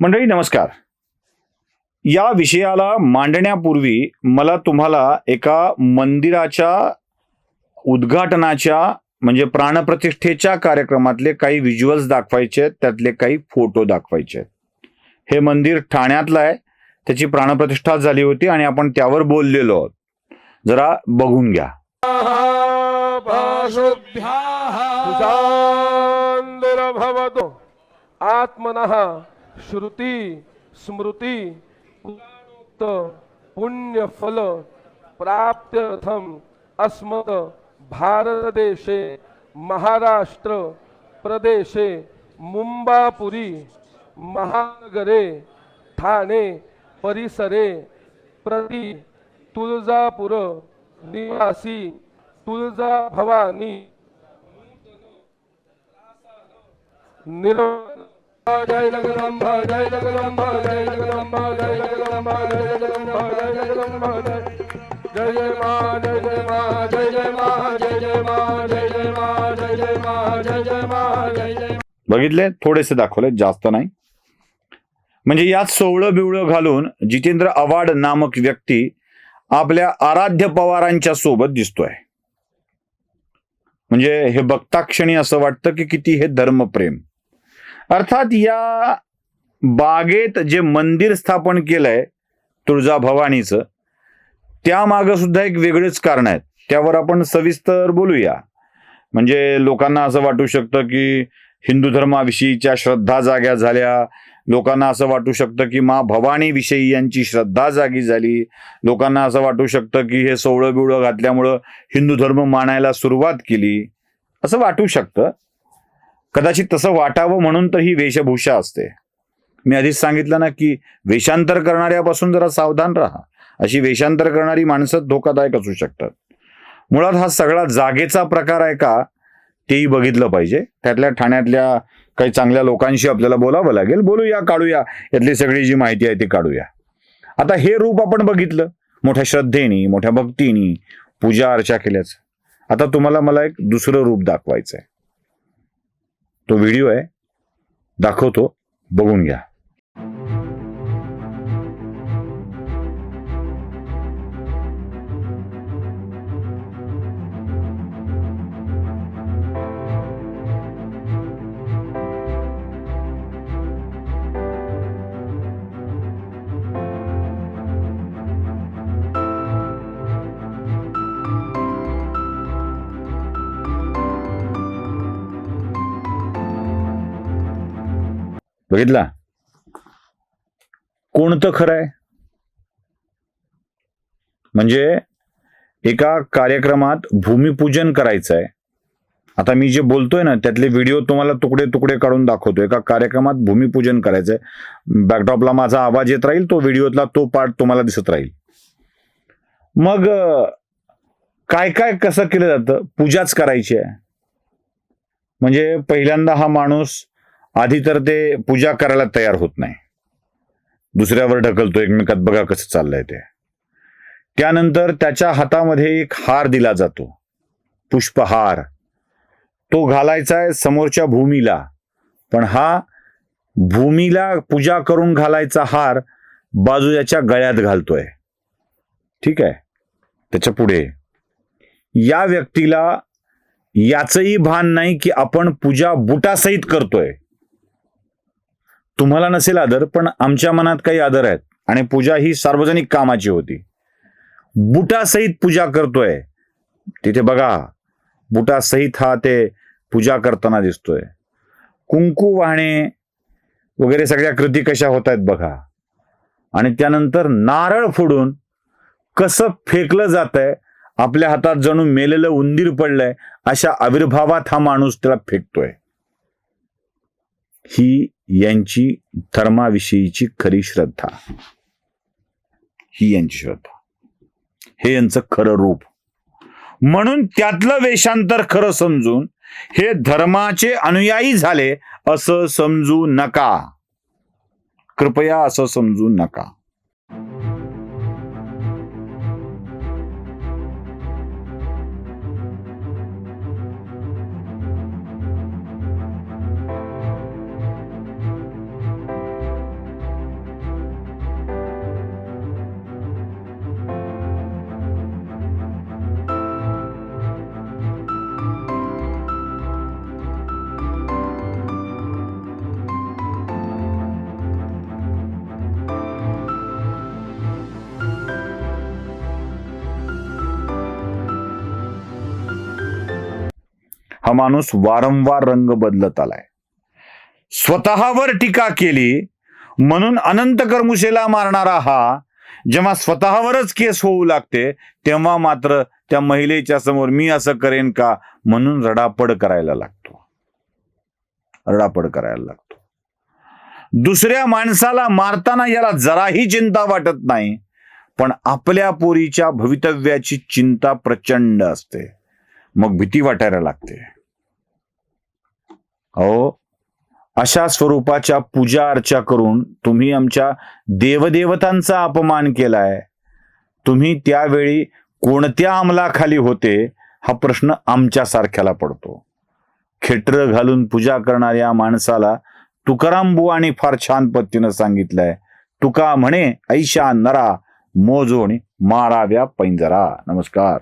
मंडळी नमस्कार. या विषयाला मांडण्यापूर्वी मला तुम्हाला एका मंदिराच्या उद्घाटनाच्या म्हणजे प्राणप्रतिष्ठेच्या कार्यक्रमातले काही व्हिज्युअल्स दाखवायचे आहेत त्यातले काही फोटो दाखवायचे आहेत. हे मंदिर ठाण्यातलं आहे त्याची प्राणप्रतिष्ठा झाली होती आणि आपण त्यावर बोललेलो आहोत. जरा बघून घ्या. भवतो आत्मनः श्रुती स्मृती पुराणोक्त पुण्यफल प्राप्त्यर्थम अस्मत् भारतदेशे महाराष्ट्र प्रदेशे मुंबापुरी महानगरे ठाणे परिसरे प्रति तुळजापूर निवासी तुळजा भवानी निर्माण जय जगदंबा जय जगदंबा जय जगदंबा जय जगदंबा जय जगदंबा जय जगदंबा जय जय मा जय जय मा जय जय मा जय जय मा जय जय मा जय जय मा जय जय मा जय जय बघितले? थोडेसे दाखवले जास्त नाही. म्हणजे यात सोवळं बिवळं घालून जितेंद्र आव्हाड नामक व्यक्ती आपल्या आराध्य पवारांच्या सोबत दिसतोय. म्हणजे हे बघता क्षणी असं वाटतं की किती हे धर्मप्रेम. अर्थात या बागेत जे मंदिर स्थापन केलंय तुळजा भवानीचं त्यामागं सुद्धा एक वेगळेच कारण आहेत. त्यावर आपण सविस्तर बोलूया. म्हणजे लोकांना असं वाटू शकतं की हिंदू धर्माविषयीच्या श्रद्धा जाग्या झाल्या. लोकांना असं वाटू शकतं की मा भवानी विषयी यांची श्रद्धा जागी झाली. लोकांना असं वाटू शकतं की हे सोवळं बिवळं घातल्यामुळं हिंदू धर्म मानायला सुरुवात केली. असं वाटू शकतं. कदाचित तसं वाटावं म्हणून तर ही वेशभूषा असते. मी आधीच सांगितलं ना की वेषांतर करणाऱ्यापासून जरा सावधान राहा. अशी वेषांतर करणारी माणसं धोकादायक असू शकतात. मुळात हा सगळा जागेचा प्रकार आहे का तेही बघितलं पाहिजे. त्यातल्या ठाण्यातल्या काही चांगल्या लोकांशी आपल्याला बोलावं लागेल. बोलूया काढूया. यातली सगळी जी माहिती आहे ती काढूया. आता हे रूप आपण बघितलं. मोठ्या श्रद्धेनी मोठ्या भक्तीनी पूजा अर्चा केल्याचं. आता तुम्हाला मला एक दुसरं रूप दाखवायचं आहे तो व्हिडिओ आहे. दाखवतो. बघून घ्या. बघितला? कोणतं खरं आहे म्हणजे एका कार्यक्रमात भूमिपूजन करायचं आहे आता मी जे बोलतोय ना त्यातले व्हिडिओ तुम्हाला तुकडे तुकडे काढून दाखवतो एका कार्यक्रमात भूमिपूजन करायचंय. बॅकड्रॉपला माझा आवाज येत राहील तो व्हिडिओतला तो पार्ट तुम्हाला दिसत राहील. मग काय काय कसं केलं जातं? पूजाच करायची आहे. म्हणजे पहिल्यांदा हा माणूस आधी तर ते पूजा करायला तयार होत नाही. दुसऱ्यावर ढकलतो एकमेकात बघा कसं चाललंय ते. त्यानंतर त्याच्या हातामध्ये एक हार दिला जातो. पुष्पहार. तो घालायचा आहे समोरच्या भूमीला. पण हा भूमीला पूजा करून घालायचा हार बाजूच्या गळ्यात घालतोय. ठीक आहे त्याच्या पुढे. या व्यक्तीला याचंही भान नाही की आपण पूजा बुटासहित करतोय. तुम्हाला नसेल आदर पण आमच्या मनात काही आदर आहेत. आणि पूजा ही सार्वजनिक कामाची होती. बुटासहित पूजा करतोय. तिथे बघा बुटासहित हा ते पूजा करताना दिसतोय. कुंकू वाहणे वगैरे सगळ्या कृती कशा होत आहेत बघा. आणि त्यानंतर नारळ फोडून कसं फेकलं जात आहे आपल्या हातात जणू मेलेलं उंदीर पडलंय अशा आविर्भावात हा माणूस त्याला फेकतोय. ही यांची धर्माविषयीची खरी श्रद्धा. ही यांची श्रद्धा. हे यांचं खरं रूप. म्हणून त्यातलं वेषांतर खरं समजून हे धर्माचे अनुयायी झाले असं समजू नका. कृपया असं समजू नका. माणूस वारंवार रंग बदलत आलाय. स्वतःवर टीका केली म्हणून अनंत कर्मुशेला मारणारा हा जेव्हा स्वतःवरच केस होऊ लागते तेव्हा मात्र त्या महिलेच्या समोर मी असं करेन का? म्हणून रडापड करायला लागतो. रडापड करायला लागतो. दुसऱ्या माणसाला मारताना याला जराही चिंता वाटत नाही पण आपल्या पोरीच्या भवितव्याची चिंता प्रचंड असते. मग भीती वाटायला लागते. अहो अशा स्वरूपाच्या पूजा अर्चा करून तुम्ही आमच्या देवदेवतांचा अपमान केलाय. तुम्ही त्यावेळी कोणत्या अंमलाखाली होते हा प्रश्न आमच्यासारख्याला पडतो. खेटर घालून पूजा करणाऱ्या माणसाला तुकाराम बुवाने फार छान पद्धतीनं सांगितलंय. तुका म्हणे ऐशा नरा मोजोणी माराव्या पैंजरा. नमस्कार.